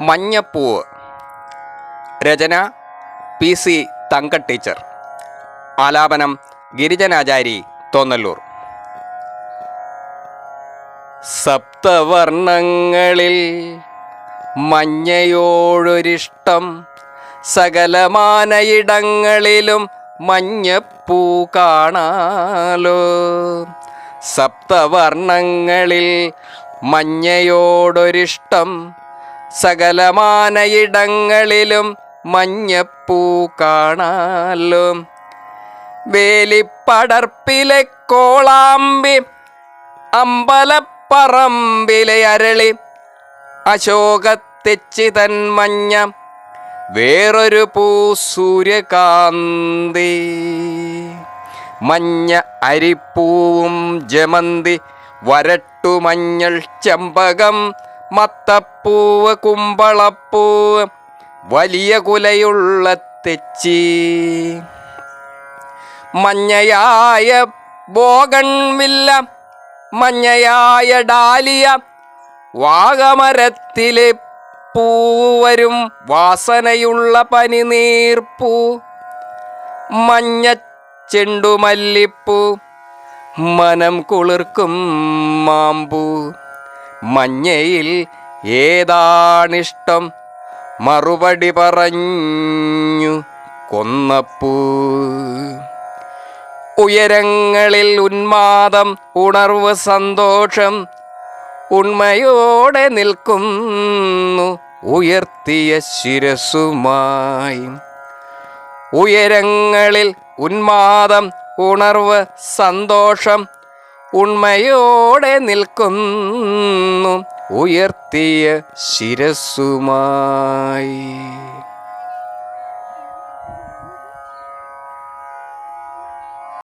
മഞ്ഞപ്പൂവ് രചന P C Thanka teacher. ആലാപനം ഗിരിജനാചാരി തോന്നല്ലൂർ. സപ്തവർണങ്ങളിൽ മഞ്ഞയോടൊരിഷ്ടം സകലമാനയിടങ്ങളിലും മഞ്ഞപ്പൂ കാണാലോ. സപ്തവർണങ്ങളിൽ മഞ്ഞയോടൊരിഷ്ടം സകലമാനയിടങ്ങളിലും മഞ്ഞപ്പൂ കാണാലോ. വേലിപ്പടർപ്പിലെ കോളാമ്പി അമ്പലപ്പറമ്പിലെ അരളി അശോകത്തെച്ചി മഞ്ഞ വേറൊരു പൂ സൂര്യകാന്തി. മഞ്ഞ അരിപ്പൂവും ജമന്തി വരട്ടു മഞ്ഞൾ ചെമ്പകം മത്തപ്പൂവ് കുമ്പളപ്പൂവ് വലിയ കുലയുള്ള തെച്ചി. മഞ്ഞയായ ബോഗൺവില്ല മഞ്ഞയായ ഡാലിയ വാഗമരത്തിലെ പൂവരും വാസനയുള്ള പനിനീർപ്പൂ. മഞ്ഞ ചെണ്ടുമല്ലിപ്പൂ മനം കുളിർക്കും മാമ്പൂ. മഞ്ഞയിൽ ഏതാണിഷ്ടം? മറുപടി പറഞ്ഞു കൊന്നപ്പൂ. ഉയരങ്ങളിൽ ഉന്മാദം ഉണർവ് സന്തോഷം ഉണ്മയോടെ നിൽക്കുന്നു ഉയർത്തിയ ശിരസുമായി. ഉയരങ്ങളിൽ ഉന്മാദം ഉണർവ് സന്തോഷം ഉണ്മയോടെ നിൽക്കുന്നു. ഉയർത്തിയ ശിരസുമായി